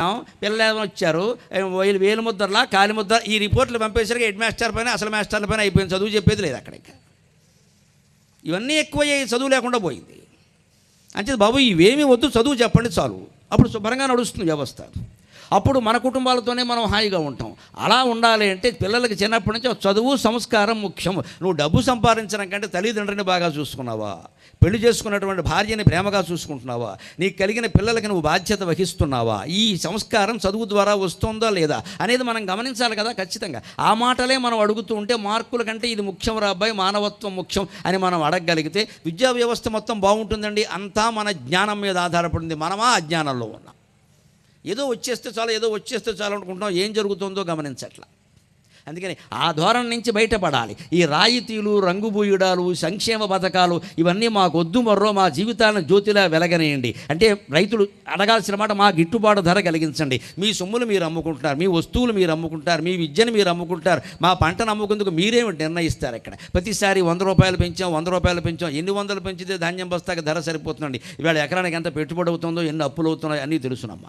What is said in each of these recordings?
పిల్లలు ఏమో వచ్చారు వేలు వేలు ముద్రలా కాలి ముద్ర ఈ రిపోర్ట్లు పంపేసరికి హెడ్ మాస్టర్ పైన అసలు మాస్టర్ల పైన అయిపోయింది చదువు చెప్పేది లేదు అక్కడ ఇంకా. ఇవన్నీ ఎక్కువయ్యాయి చదువు లేకుండా పోయింది. అంటే బాబు ఇవేమీ వద్దు చదువు చెప్పండి చాలు. అప్పుడు శుభ్రంగా నడుస్తుంది వ్యవస్థ. అప్పుడు మన కుటుంబాలతోనే మనం హాయిగా ఉంటాం. అలా ఉండాలి అంటే పిల్లలకి చిన్నప్పటి నుంచి చదువు సంస్కారం ముఖ్యం నువ్వు డబ్బు సంపాదించడం కంటే తల్లిదండ్రుని బాగా చూసుకున్నావా? పెళ్ళి చేసుకున్నటువంటి భార్యని ప్రేమగా చూసుకుంటున్నావా? నీకు కలిగిన పిల్లలకి నువ్వు బాధ్యత వహిస్తున్నావా? ఈ సంస్కారం చదువు ద్వారా వస్తుందా లేదా అనేది మనం గమనించాలి కదా ఖచ్చితంగా. ఆ మాటలే మనం అడుగుతూ ఉంటే మార్కుల కంటే ఇది ముఖ్యం రా అబ్బాయి మానవత్వం ముఖ్యం అని మనం అడగగలిగితే విద్యా వ్యవస్థ మొత్తం బాగుంటుందండి. అంతా మన జ్ఞానం మీద ఆధారపడింది. మనమా అజ్ఞానంలో ఉన్నాం. ఏదో వచ్చేస్తే చాలు ఏదో వచ్చేస్తే చాలు అనుకుంటున్నాం ఏం జరుగుతుందో గమనించట్లా. అందుకని ఆ ధోరణి నుంచి బయటపడాలి. ఈ రాయితీలు రంగుబూయుడాలు సంక్షేమ పథకాలు ఇవన్నీ మాకు వద్దు మర్రో మా జీవితాలను జ్యోతిలా వెలగనేయండి. అంటే రైతులు అడగాల్సిన మాట మా గిట్టుబాటు ధర కలిగించండి. మీ సొమ్ములు మీరు అమ్ముకుంటున్నారు మీ వస్తువులు మీరు అమ్ముకుంటారు మీ విద్యను మీరు అమ్ముకుంటారు మా పంటను అమ్ముకుందుకు మీరేమి నిర్ణయిస్తారు ఇక్కడ? ప్రతిసారి వంద రూపాయలు పెంచాం వంద రూపాయలు పెంచాం ఎన్ని వందలు పెంచితే ధాన్యం బస్తాకి ధర సరిపోతుందండి. ఇవాళ ఎకరానికి ఎంత పెట్టుబడి అవుతుందో ఎన్ని అప్పులు అవుతున్నాయో అన్నీ తెలుసునమ్మా.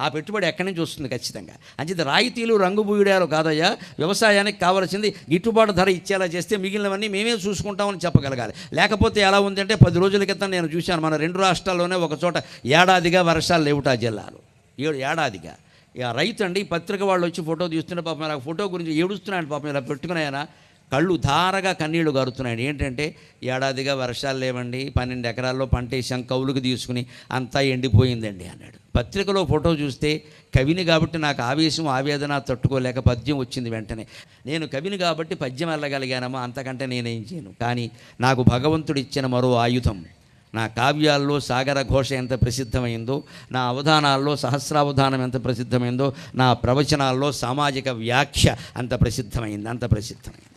ఆ పెట్టుబడి ఎక్కడి నుంచి వస్తుంది ఖచ్చితంగా? అంచేది రాయితీలు రంగుబూయడాలు కాదయ్యా. వ్యవసాయానికి కావాల్సింది గిట్టుబాటు ధర ఇచ్చేలా చేస్తే మిగిలినవన్నీ మేమే చూసుకుంటామని చెప్పగలగాలి. లేకపోతే ఎలా ఉందంటే పది రోజుల క్రితం నేను చూశాను మన రెండు రాష్ట్రాల్లోనే ఒక చోట ఏడాదిగా వర్షాలు లేవుటా జిల్లాలు. ఏడు ఏడాదిగా. ఇక రైతు అండి పత్రిక వాళ్ళు వచ్చి ఫోటో తీస్తుంటే పాపం ఇలా ఫోటో గురించి ఏడుస్తున్నాడు పాపం ఇలా పెట్టుకున్నాయన. కళ్ళు ధారగా కన్నీళ్ళు గారుతున్నాయండి ఏంటంటే ఏడాదిగా వర్షాలు లేవండి పన్నెండు ఎకరాల్లో పంట వేసాం కౌలుకు తీసుకుని అంతా ఎండిపోయిందండి అన్నాడు. పత్రికలో ఫోటో చూస్తే కవిని కాబట్టి నాకు ఆవేశం ఆవేదన తట్టుకోలేక పద్యం వచ్చింది వెంటనే. నేను కవిని కాబట్టి పద్యం వెళ్ళగలిగానమ్మా అంతకంటే నేనేం చేయను. కానీ నాకు భగవంతుడు ఇచ్చిన మరో ఆయుధం. నా కావ్యాల్లో సాగర ఘోష ఎంత ప్రసిద్ధమైందో నా అవధానాల్లో సహస్రావధానం ఎంత ప్రసిద్ధమైందో నా ప్రవచనాల్లో సామాజిక వ్యాఖ్య అంత ప్రసిద్ధమైంది అంత ప్రసిద్ధమైంది.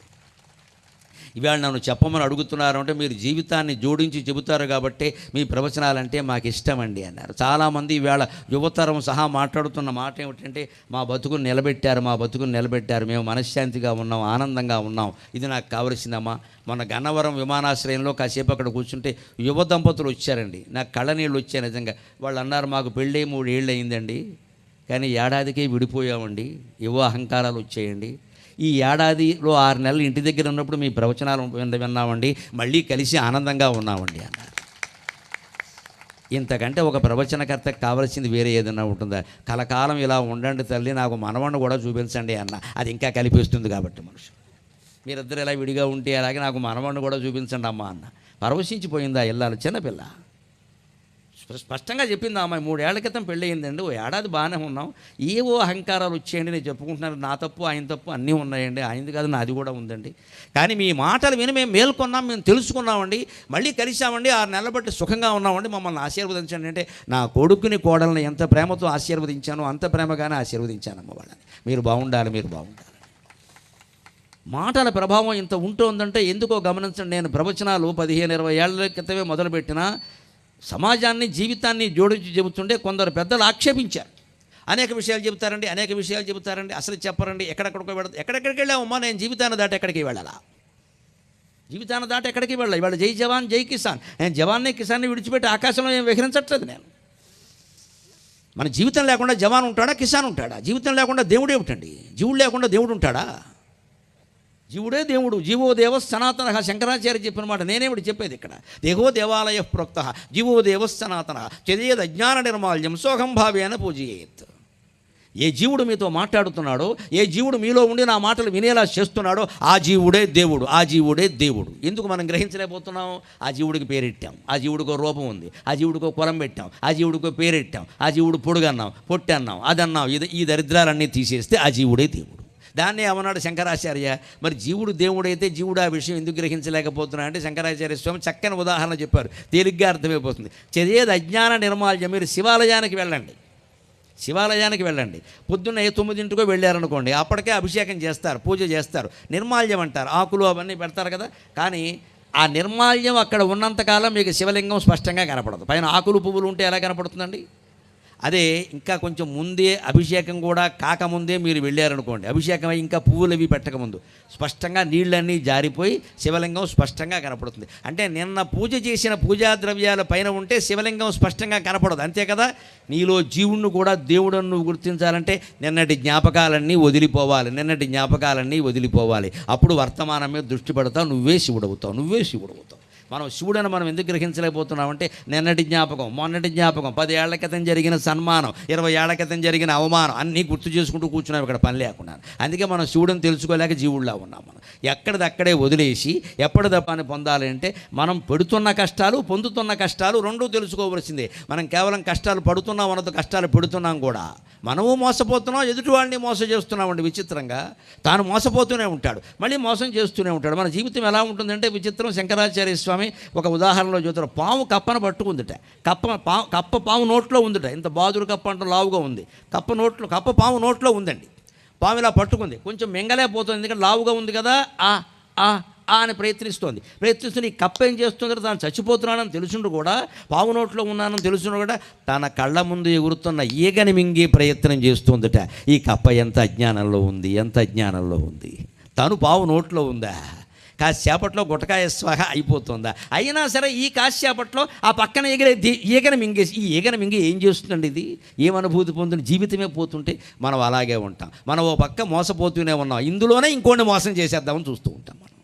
ఇవాళ నన్ను చెప్పమని అడుగుతున్నారు అంటే మీరు జీవితాన్ని జోడించి చెబుతారు కాబట్టి మీ ప్రవచనాలంటే మాకు ఇష్టమండి అన్నారు. చాలామంది ఇవాళ యువతరం సహా మాట్లాడుతున్న మాట ఏమిటంటే మా బతుకుని నిలబెట్టారు మా బతుకుని నిలబెట్టారు. మేము మనశ్శాంతిగా ఉన్నాం ఆనందంగా ఉన్నాం. ఇది నాకు కావలసిందమ్మా. మొన్న గన్నవరం విమానాశ్రయంలో కాసేపు అక్కడ కూర్చుంటే యువ దంపతులు వచ్చారండి. నాకు కళ్ళ నీళ్ళు వచ్చాయి నిజంగా. వాళ్ళు అన్నారు మాకు పెళ్ళి మూడు ఏళ్ళు అయిందండి కానీ ఏడాదికే విడిపోయామండి. యువ అహంకారాలు వచ్చాయండి. ఈ ఏడాదిలో ఆరు నెలలు ఇంటి దగ్గర ఉన్నప్పుడు మీ ప్రవచనాలు విన్నామండి మళ్ళీ కలిసి ఆనందంగా ఉన్నామండి అన్నారు. ఇంతకంటే ఒక ప్రవచనకర్తకు కావాల్సింది వేరే ఏదైనా ఉంటుందా? కలకాలం ఇలా ఉండండి తల్లి నాకు మనవణ్ణి కూడా చూపించండి అన్న. అది ఇంకా కలిపిస్తుంది కాబట్టి మనుషులు. మీరిద్దరు ఇలా విడిగా ఉంటే అలాగే నాకు మనవణ్ణి కూడా చూపించండి అమ్మా అన్న. పరవశించిపోయిందా ఇల్లాలు చిన్నపిల్ల? స్పష్టంగా చెప్పింది ఆ అమ్మాయి మూడేళ్ళ క్రితం పెళ్ళయిందండి ఓ ఏడాది బాగానే ఉన్నాం. ఏవో అహంకారాలు వచ్చేయండి నేను చెప్పుకుంటున్నాను నా తప్పు ఆయన తప్పు అన్నీ ఉన్నాయండి ఆయనది కాదు నాది కూడా ఉందండి. కానీ మీ మాటలు విని మేము మేల్కొన్నాం మేము తెలుసుకున్నామండి మళ్ళీ కలిసామండి ఆరు నెలల బట్టి సుఖంగా ఉన్నామండి మమ్మల్ని ఆశీర్వదించండి అంటే నా కొడుకుని కోడల్ని ఎంత ప్రేమతో ఆశీర్వదించానో అంత ప్రేమగానే ఆశీర్వదించానమ్మ వాళ్ళని. మీరు బాగుండాలి మీరు బాగుండాలి. మాటల ప్రభావం ఇంత ఉంటుందంటే ఎందుకో గమనించండి నేను ప్రవచనాలు పదిహేను ఇరవై ఏళ్ళ క్రితమే మొదలుపెట్టినా సమాజాన్ని జీవితాన్ని జోడించి చెబుతుంటే కొందరు పెద్దలు ఆక్షేపించారు. అనేక విషయాలు చెబుతారండి అనేక విషయాలు చెబుతారండి అసలు చెప్పరండి ఎక్కడెక్కడికో వెళ ఎక్కడెక్కడికి వెళ్ళామమ్మా నేను జీవితాన్ని దాటి ఎక్కడికి వెళ్ళాలా? జీవితాన్ని దాటి ఎక్కడికి వెళ్ళాలి? ఇవాళ జై జవాన్ జై కిసాన్. నేను జవాన్ని కిసాన్ని విడిచిపెట్టి ఆకాశంలో ఏం విహరించట్లేదు నేను. మన జీవితం లేకుండా జవాన్ ఉంటాడా కిసాన్ ఉంటాడా? జీవితం లేకుండా దేవుడు ఏమిటండి జీవుడు లేకుండా దేవుడు ఉంటాడా? జీవుడే దేవుడు జీవో దేవ సనాతన శంకరాచార్య చెప్పిన మాట నేనేమిటి చెప్పేది ఇక్కడ. దేహో దేవాలయ ప్రోక్త జీవో దేవ సనాతన చదివేది అజ్ఞాన నిర్మాల్యం సోహం భావేన పూజయేత్. ఏ జీవుడు మీతో మాట్లాడుతున్నాడో ఏ జీవుడు మీలో ఉండి నా మాటలు వినేలా చేస్తున్నాడో ఆ జీవుడే దేవుడు ఆ జీవుడే దేవుడు. ఎందుకు మనం గ్రహించలేకపోతున్నాం? ఆ జీవుడికి పేరెట్టాం ఆ జీవుడికో రూపం ఉంది ఆ జీవుడికో కులం పెట్టాం ఆ జీవుడికో పేరెట్టాం ఆ జీవుడు పొడుగన్నాం పొట్టన్నాం అదన్నాం ఇది ఈ దరిద్రాలన్నీ తీసేస్తే ఆ జీవుడే దేవుడు. దాన్ని ఏమన్నాడు శంకరాచార్య? మరి జీవుడు దేవుడైతే జీవుడు ఆ విషయం ఎందుకు గ్రహించలేకపోతున్నా అంటే శంకరాచార్య స్వామి చక్కని ఉదాహరణ చెప్పారు. తేలిగ్గా అర్థమైపోతుంది. చదివేది అజ్ఞాన నిర్మాల్యం. మీరు శివాలయానికి వెళ్ళండి. శివాలయానికి వెళ్ళండి. పొద్దున్న ఏ తొమ్మిదింటికో వెళ్ళారనుకోండి అప్పటికే అభిషేకం చేస్తారు పూజ చేస్తారు. నిర్మాల్యం అంటారు. ఆకులు అవన్నీ పెడతారు కదా. కానీ ఆ నిర్మాల్యం అక్కడ ఉన్నంతకాలం మీకు శివలింగం స్పష్టంగా కనపడదు. పైన ఆకులు పువ్వులు ఉంటే ఎలా కనపడుతుందండి? అదే ఇంకా కొంచెం ముందే అభిషేకం కూడా కాకముందే మీరు వెళ్ళారనుకోండి. అభిషేకం ఇంకా పువ్వులు అవి పెట్టకముందు. స్పష్టంగా నీళ్ళన్నీ జారిపోయి శివలింగం స్పష్టంగా కనపడుతుంది. అంటే నిన్న పూజ చేసిన పూజా ద్రవ్యాల పైన ఉంటే శివలింగం స్పష్టంగా కనపడదు. అంతే కదా? నీలో జీవుణ్ణి కూడా దేవుడని నువ్వు గుర్తించాలంటే నిన్నటి జ్ఞాపకాలన్నీ వదిలిపోవాలి. నిన్నటి జ్ఞాపకాలన్నీ వదిలిపోవాలి. అప్పుడు వర్తమానం మీద దృష్టి పెడతావు. నువ్వే శివుడవుతావు. నువ్వే శివుడవుతావు. మనం శివుడని మనం ఎందుకు గ్రహించలేకపోతున్నామంటే నిన్నటి జ్ఞాపకం మొన్నటి జ్ఞాపకం. పది ఏళ్ళ క్రితం జరిగిన సన్మానం ఇరవై ఏళ్ళ క్రితం జరిగిన అవమానం అన్నీ గుర్తు చేసుకుంటూ కూర్చున్నాం ఇక్కడ పని లేకుండా. అందుకే మనం శివుడిని తెలుసుకోలేక జీవుడిలా ఉన్నాం మనం. ఎక్కడిదక్కడే వదిలేసి ఎప్పటిదప్పని పొందాలి అంటే మనం పెడుతున్న కష్టాలు పొందుతున్న కష్టాలు రెండూ తెలుసుకోవలసిందే. మనం కేవలం కష్టాలు పడుతున్నాం అన్నది కష్టాలు పెడుతున్నాం కూడా. మనము మోసపోతున్నాం ఎదుటి వాడిని మోసం చేస్తున్నామండి విచిత్రంగా. తాను మోసపోతూనే ఉంటాడు. మళ్ళీ మోసం చేస్తూనే ఉంటాడు. మన జీవితం ఎలా ఉంటుందంటే విచిత్రం. శంకరాచార్య స్వామి ఒక ఉదాహరణలో చూస్తారు పాము కప్పను పట్టుకుందిట. కప్ప పా కప్ప పాము నోట్లో ఉందిట. ఇంత బాదురు కప్ప అంటే లావుగా ఉంది. కప్ప నోట్లో కప్ప పాము నోట్లో ఉందండి. పాము ఇలా పట్టుకుంది. కొంచెం మింగలేకపోతుంది ఎందుకంటే లావుగా ఉంది కదా. ఆ ఆ ఆ అని ప్రయత్నిస్తోంది. ప్రయత్నిస్తున్న ఈ కప్ప ఏం చేస్తుందో? తాను చచ్చిపోతున్నానని తెలుసుండు కూడా. పావు నోట్లో ఉన్నానని తెలుసుండు కూడా. తన కళ్ళ ముందు ఎగురుతున్న ఈగని మింగే ప్రయత్నం చేస్తుందట. ఈ కప్ప ఎంత అజ్ఞానంలో ఉంది? ఎంత అజ్ఞానంలో ఉంది? తను పావు నోట్లో ఉందా? కాసేపట్లో గుటకాయ స్వహ అయిపోతుందా? అయినా సరే ఈ కాసేపట్లో ఆ పక్కన ఎగిరే ఈగన మింగేసి ఈ ఈగన మింగి ఏం చేస్తుందండి ఇది? ఏం అనుభూతి పొందుతుంది జీవితమే పోతుంటే మనం అలాగే ఉంటాం. మనం ఓ పక్క మోసపోతూనే ఉన్నాం. ఇందులోనే ఇంకోటి మోసం చేసేద్దామని చూస్తూ ఉంటాం మనం.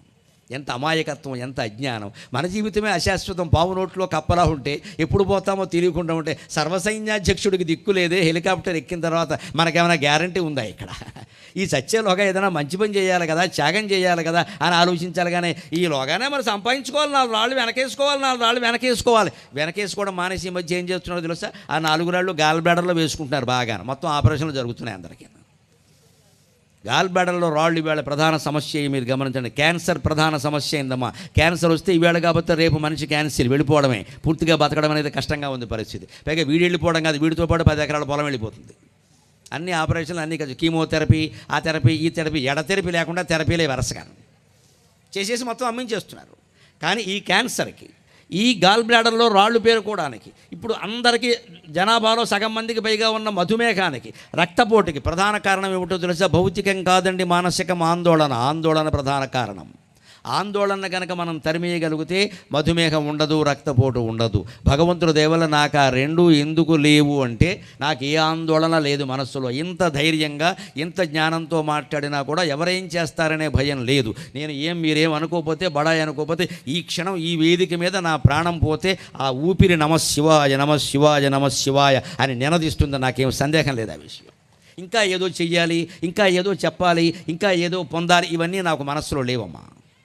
ఎంత అమాయకత్వం ఎంత అజ్ఞానం. మన జీవితమే అశాశ్వతం. పావు నోట్లో కప్పలా ఉంటే ఎప్పుడు పోతామో తెలియకుండా ఉంటే సర్వసైన్యాధ్యక్షుడికి దిక్కు లేదే. హెలికాప్టర్ ఎక్కిన తర్వాత మనకేమైనా గ్యారంటీ ఉందా ఇక్కడ? ఈ సత్యలోగా ఏదైనా మంచి పని చేయాలి కదా త్యాగం చేయాలి కదా అని ఆలోచించాలి కానీ ఈలోగానే మనం సంపాదించుకోవాలి. నాలుగు రాళ్ళు వెనకేసుకోవాలి నాలుగు రాళ్ళు వెనకేసుకోవాలి. వెనకేసుకోవడం మానేసి ఈ మధ్య ఏం చేస్తున్నారో తెలుసా? ఆ నాలుగు రాళ్ళు గాల్ బ్లాడర్లో వేసుకుంటున్నారు బాగా మొత్తం ఆపరేషన్లు జరుగుతున్నాయి అందరికీ. గాల్బ్లాడర్లో రాళ్ళు ఈవేళ ప్రధాన సమస్య మీరు గమనించండి. క్యాన్సర్ ప్రధాన సమస్య అయిందమ్మా క్యాన్సర్ వస్తే ఈవేళ కాబట్టి రేపు మనిషి క్యాన్సర్ వెళ్ళిపోవడమే. పూర్తిగా బతకడం అనేది కష్టంగా ఉంది పరిస్థితి. పైగా వీడు వెళ్ళిపోవడం కాదు వీడితో పాటు పది ఎకరాల పొలం వెళ్ళిపోతుంది. అన్ని ఆపరేషన్లు అన్ని కలిసి కీమోథెరపీ ఆ థెరపీ ఈ థెరపీ ఎడథెరపీ లేకుండా థెరపీలే వరసగా. చేసేసి మొత్తం అమ్మించేస్తున్నారు. కానీ ఈ క్యాన్సర్కి ఈ గాల్ బ్లాడర్లో రాళ్ళు పేరుకోవడానికి. ఇప్పుడు అందరికీ జనాభాలో సగం మందికి పైగా ఉన్న మధుమేహానికి రక్తపోటుకి ప్రధాన కారణం ఏమిటో తెలుసా? భౌతికం కాదండి మానసికం ఆందోళన. ఆందోళన ప్రధాన కారణం. ఆందోళన కనుక మనం తరిమేయగలిగితే మధుమేహం ఉండదు రక్తపోటు ఉండదు. భగవంతుడు దేవల నాకు ఆ రెండు ఎందుకు లేవు అంటే నాకు ఏ ఆందోళన లేదు మనస్సులో. ఇంత ధైర్యంగా ఇంత జ్ఞానంతో మాట్లాడినా కూడా ఎవరేం చేస్తారనే భయం లేదు. నేను ఏం మీరేం అనుకోకపోతే బడాయి అనుకోకపోతే ఈ క్షణం ఈ వేదిక మీద నా ప్రాణం పోతే ఆ ఊపిరి నమ శివాయ నమ శివాయ నమ శివాయ అని నినదిస్తుంది నాకేం సందేహం లేదు ఆ విషయం. ఇంకా ఏదో చెయ్యాలి ఇంకా ఏదో చెప్పాలి ఇంకా ఏదో పొందాలి ఇవన్నీ నాకు మనస్సులో లేవమ్మా.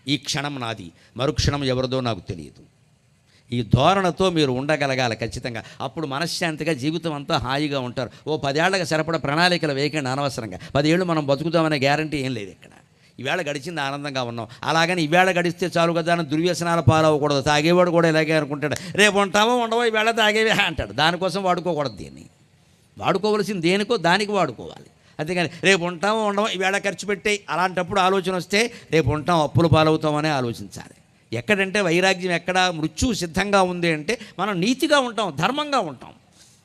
ఈ క్షణం నాది మరుక్షణం ఎవరిదో నాకు తెలియదు. ఈ ధోరణతో మీరు ఉండగలగాలి ఖచ్చితంగా. అప్పుడు మనశ్శాంతిగా జీవితం అంతా హాయిగా ఉంటారు. ఓ పదేళ్ళకు సరిపడ ప్రణాళికలు వేయకండి అనవసరంగా. పదేళ్ళు మనం బతుకుతామనే గ్యారంటీ ఏం లేదు ఇక్కడ. ఈవేళ గడిచింది ఆనందంగా ఉన్నాం. అలాగని ఈవేళ గడిస్తే చాలు కదా అని దుర్వ్యసనాలు పాలవ్వకూడదు. తాగేవాడు కూడా ఇలాగే అనుకుంటాడు. రేపు ఉంటామో ఉండవో ఈవేళ తాగేవే అంటాడు. దానికోసం వాడుకోకూడదు దీన్ని. వాడుకోవలసింది దేనికో దానికి వాడుకోవాలి. అంతేగాని రేపు ఉంటామో ఉండమో ఈవేళ ఖర్చు పెట్టే అలాంటప్పుడు ఆలోచన వస్తే రేపు ఉంటాం అప్పులు పాలవుతామనే ఆలోచించాలి. ఎక్కడంటే వైరాగ్యం ఎక్కడ మృత్యు సిద్ధంగా ఉంది అంటే మనం నీతిగా ఉంటాం ధర్మంగా ఉంటాం.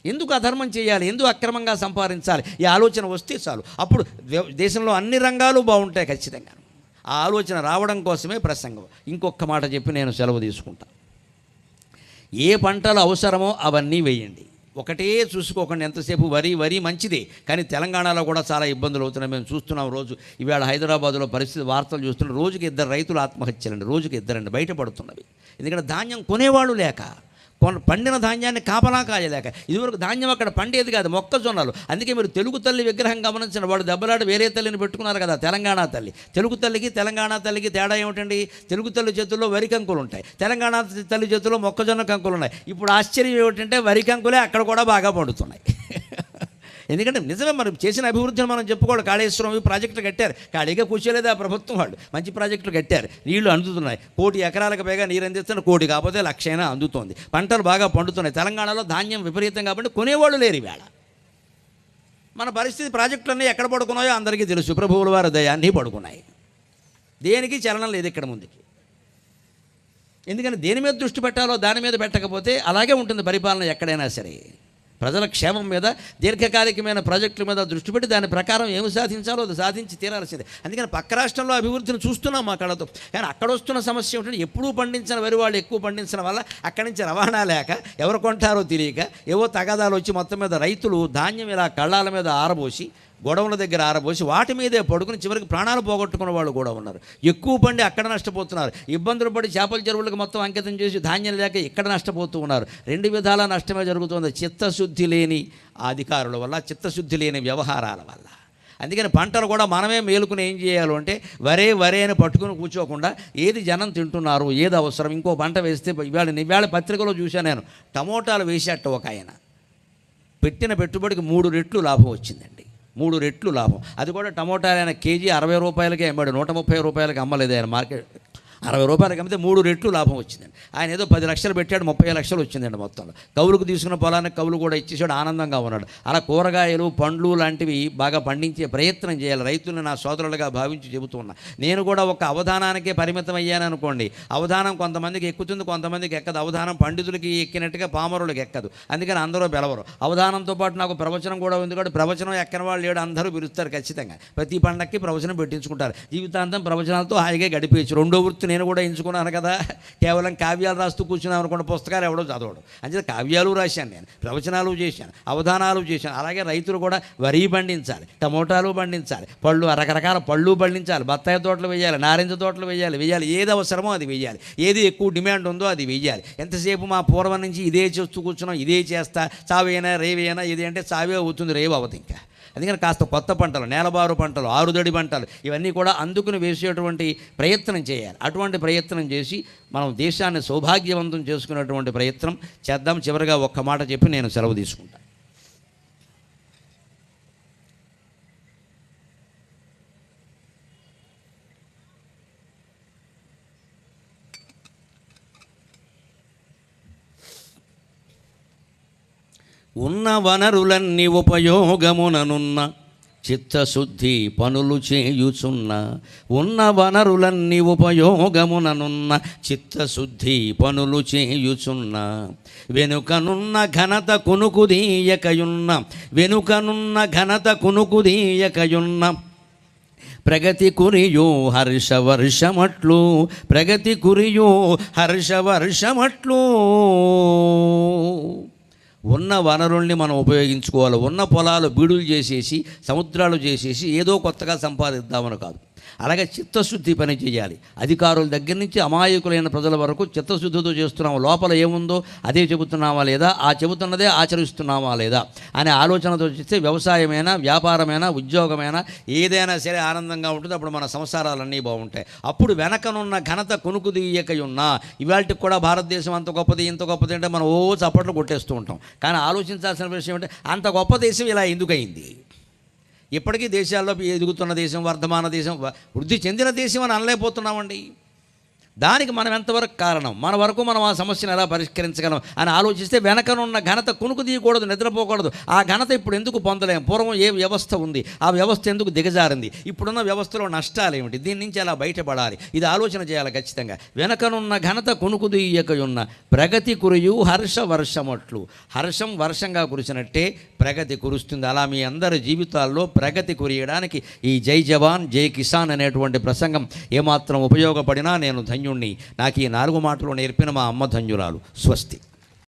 ఎందుకు అధర్మం చేయాలి? ఎందుకు అక్రమంగా సంపాదించాలి? ఈ ఆలోచన వస్తే చాలు. అప్పుడు దేశంలో అన్ని రంగాలు బాగుంటాయి ఖచ్చితంగా ఆ ఆలోచన రావడం కోసమే ప్రసంగం. ఇంకొక మాట చెప్పి నేను సెలవు తీసుకుంటాను ఏ పంటలు అవసరమో అవన్నీ వేయండి. ఒకటే చూసుకోకండి. ఎంతసేపు వరి వరి మంచిదే. కానీ తెలంగాణలో కూడా చాలా ఇబ్బందులు అవుతున్నాయి. మేము చూస్తున్నాం రోజు. ఇవాళ హైదరాబాద్లో పరిస్థితి వార్తలు చూస్తున్నాం రోజుకి ఇద్దరు రైతులు ఆత్మహత్యలండి. రోజుకి ఇద్దరండి. బయటపడుతున్నవి. ఎందుకంటే ధాన్యం కొనేవాళ్ళు లేక పండిన ధాన్యాన్ని కాపలా కాయలేక. ఇదివరకు ధాన్యం అక్కడ పండేది కాదు మొక్కజొన్నలు అందుకే మీరు తెలుగు తల్లి విగ్రహం గమనించిన వాడు దెబ్బలాడి వేరే తల్లిని పెట్టుకున్నారు కదా తెలంగాణ తల్లి. తెలుగు తల్లికి తెలంగాణ తల్లికి తేడా ఏమిటండి? తెలుగు తల్లి చేతుల్లో వరి కంకులు ఉంటాయి. తెలంగాణ తల్లి చేతుల్లో మొక్కజొన్న కంకులు ఉన్నాయి. ఇప్పుడు ఆశ్చర్యం ఏమిటంటే వరి కంకులే అక్కడ కూడా బాగా పండుతున్నాయి. ఎందుకంటే నిజమే మనం చేసిన అభివృద్ధిని మనం చెప్పుకోవాలి. కాళేశ్వరం ఈ ప్రాజెక్టులు కట్టారు. ఖాళీగా కూర్చోలేదు ఆ ప్రభుత్వం వాళ్ళు? మంచి ప్రాజెక్టులు కట్టారు. నీళ్ళు అందుతున్నాయి. కోటి ఎకరాలకు పైగా నీరు అందిస్తున్న కోటి కాకపోతే లక్ష అయినా అందుతోంది. పంటలు బాగా పండుతున్నాయి. తెలంగాణలో ధాన్యం విపరీతం కాబట్టి కొనేవాళ్ళు లేరు ఈవేళ. మన పరిస్థితి ప్రాజెక్టులన్నీ ఎక్కడ పడుకున్నాయో అందరికీ తెలుసు. ప్రభువుల వారి దయాన్ని పడుకున్నాయి. దేనికి చలనం లేదు ఇక్కడ ముందుకి. ఎందుకని దేని మీద దృష్టి పెట్టాలో దాని మీద పెట్టకపోతే అలాగే ఉంటుంది పరిపాలన ఎక్కడైనా సరే. ప్రజల క్షేమం మీద దీర్ఘకాలికమైన ప్రాజెక్టుల మీద దృష్టి పెట్టి దాని ప్రకారం ఏమి సాధించాలో అది సాధించి తీరాల్సిందే. అందుకని పక్క రాష్ట్రంలో అభివృద్ధిని చూస్తున్నాం మా కళతో. కానీ అక్కడ వస్తున్న సమస్య ఏమిటంటే ఎప్పుడూ పండించిన వరి వాళ్ళు ఎక్కువ పండించడం వల్ల అక్కడి నుంచి రవాణా లేక ఎవరు కొంటారో తెలియక ఏవో తగాదాలు వచ్చి మొత్తం మీద రైతులు ధాన్యం ఇలా కళ్ళాల మీద ఆరబోసి గొడవల దగ్గర ఆరబోసి వాటి మీదే పడుకుని చివరికి ప్రాణాలు పోగొట్టుకున్న వాళ్ళు కూడా ఉన్నారు. ఎక్కువ పండి అక్కడ నష్టపోతున్నారు. ఇబ్బందులు పడి చేపల చెరువులకు మొత్తం అంకితం చేసి ధాన్యం లేక ఇక్కడ నష్టపోతూ ఉన్నారు. రెండు విధాల నష్టమే జరుగుతుంది. చిత్తశుద్ధి లేని అధికారుల వల్ల చిత్తశుద్ధి లేని వ్యవహారాల వల్ల. అందుకని పంటలు కూడా మనమే మేలుకుని ఏం చేయాలో అంటే వరే వరే అని పట్టుకుని కూర్చోకుండా ఏది జనం తింటున్నారు ఏది అవసరం ఇంకో పంట వేస్తే ఇవాళ ఇవాళ పత్రికలో చూశాను నేను టమోటాలు వేసేట ఒక ఆయన. పెట్టిన పెట్టుబడికి మూడు రెట్లు లాభం వచ్చిందండి. మూడు రెట్లు లాభం. అది కూడా టమోటా ఆయన కేజీ అరవై రూపాయలకే అమ్మాడు. నూట ముప్పై రూపాయలకి అమ్మలేదు ఆయన మార్కెట్. అరవై రూపాయలకి అమ్మితే మూడు రెట్లు లాభం వచ్చిందండి. ఆయన ఏదో పది లక్షలు పెట్టాడు ముప్పై లక్షలు వచ్చిందండి మొత్తంలో. కవులకు తీసుకున్న పొలానికి కవులు కూడా ఇచ్చేసాడు ఆనందంగా ఉన్నాడు. అలా కూరగాయలు పండ్లు లాంటివి బాగా పండించే ప్రయత్నం చేయాలి. రైతులను నా సోదరులుగా భావించి చెబుతున్నా నేను కూడా ఒక అవధానానికే పరిమితం అయ్యాను అనుకోండి. అవధానం కొంతమందికి ఎక్కుతుంది కొంతమందికి ఎక్కదు. అవధానం పండితులకి ఎక్కినట్టుగా పామరులకు ఎక్కదు. అందుకని అందరూ బెలవరు. అవధానంతో పాటు నాకు ప్రవచనం కూడా ఉంది కాబట్టి ప్రవచనం ఎక్కని వాళ్ళు లేడు అందరూ పిలుస్తారు ఖచ్చితంగా. ప్రతి పండక్కి ప్రవచనం పెట్టించుకుంటారు. జీవితాంతం ప్రవచనాలతో హాయిగా గడిపేయచ్చు. రెండో వృత్తిని నేను కూడా ఎంచుకున్నాను కదా. కేవలం కావ్యాలు రాస్తూ కూర్చున్నాను అనుకున్న పుస్తకాలు ఎవడో చదవడు. అంతే కావ్యాలు రాశాను నేను ప్రవచనాలు చేశాను అవధానాలు చేశాను. అలాగే రైతులు కూడా వరి పండించాలి టమోటాలు పండించాలి పళ్ళు రకరకాల పళ్ళు పండించాలి బత్తాయి తోటలు వేయాలి నారింజ తోటలు వేయాలి వేయాలి. ఏది అవసరమో అది వేయాలి. ఏది ఎక్కువ డిమాండ్ ఉందో అది వేయాలి. ఎంతసేపు మా పూర్వం నుంచి ఇదే చేస్తూ కూర్చున్నాం ఇదే చేస్తా చావేనా రేవేనా ఇది అంటే చావే అవుతుంది రేవు అవదు ఇంకా. అందుకని కాస్త కొత్త పంటలు నేలబారు పంటలు ఆరుదడి పంటలు ఇవన్నీ కూడా అందుకుని వేసేటువంటి ప్రయత్నం చేయాలి. అటువంటి ప్రయత్నం చేసి మనం దేశాన్ని సౌభాగ్యవంతం చేసుకునేటువంటి ప్రయత్నం చేద్దాం. చివరిగా ఒక్క మాట చెప్పి నేను సెలవు తీసుకుంటాను. ఉన్న వనరులన్నీ ఉపయోగముననున్న చిత్తశుద్ధి పనులు చేయుచున్న ఉన్న వనరులన్నీ ఉపయోగముననున్న చిత్తశుద్ధి పనులు చేయుచున్న వెనుకనున్న ఘనత కునుకుదీయకయున్న వెనుకనున్న ఘనత కునుకుదీయకయున్న ప్రగతి కురియో హర్షవర్షమట్లు ప్రగతి కురియో హర్షవర్షమట్లు ఉన్న వనరుల్ని మనం ఉపయోగించుకోవాలి. ఉన్న పొలాలు బీడులు చేసేసి సముద్రాలు చేసేసి ఏదో కొత్తగా సంపాదిద్దామని కాదు. అలాగే చిత్తశుద్ధి పని చేయాలి. అధికారుల దగ్గర నుంచి అమాయకులైన ప్రజల వరకు చిత్తశుద్ధితో చేస్తున్నాము. లోపల ఏముందో అదే చెబుతున్నామా లేదా? ఆ చెబుతున్నదే ఆచరిస్తున్నామా లేదా? అనే ఆలోచనతో చేస్తే వ్యవసాయమైనా వ్యాపారమైనా ఉద్యోగమైనా ఏదైనా సరే ఆనందంగా ఉంటుంది. అప్పుడు మన సంసారాలన్నీ బాగుంటాయి. అప్పుడు వెనకనున్న ఘనత కొనుకుదీయకై ఉన్నా ఇవాళకి కూడా భారతదేశం అంత గొప్పది ఇంత గొప్పది అంటే మనం ఓ చప్పట్లు కొట్టేస్తూ ఉంటాం. కానీ ఆలోచించాల్సిన విషయం అంటే అంత గొప్ప దేశం ఇలా ఎందుకయింది? ఇప్పటికీ దేశాల్లో ఎదుగుతున్న దేశం వర్ధమాన దేశం వృద్ధి చెందిన దేశం అని అనలేకపోతున్నామండి. దానికి మనం ఎంతవరకు కారణం? మన వరకు మనం ఆ సమస్యను ఎలా పరిష్కరించగలం అని ఆలోచిస్తే వెనకనున్న ఘనత కునుకు తీయకూడదు నిద్రపోకూడదు. ఆ ఘనత ఇప్పుడు ఎందుకు పొందలేము పూర్వం ఏ వ్యవస్థ ఉంది? ఆ వ్యవస్థ ఎందుకు దిగజారింది? ఇప్పుడున్న వ్యవస్థలో నష్టాలు ఏమిటి? దీని నుంచి ఎలా బయటపడాలి? ఇది ఆలోచన చేయాలి ఖచ్చితంగా. వెనకనున్న ఘనత కునుకు తీయకయున్న ప్రగతి కురియు హర్ష వర్షమట్లు. హర్షం వర్షంగా కురిసినట్టే ప్రగతి కురుస్తుంది. అలా మీ అందరి జీవితాల్లో ప్రగతి కురియడానికి ఈ జై జవాన్ జై కిసాన్ అనేటువంటి ప్రసంగం ఏమాత్రం ఉపయోగపడినా నేను ధన్య ధన్యుణ్ణి. నాకు ఈ నాలుగు మాటలు నేర్పిన మా అమ్మ ధన్యురాలు. స్వస్తి.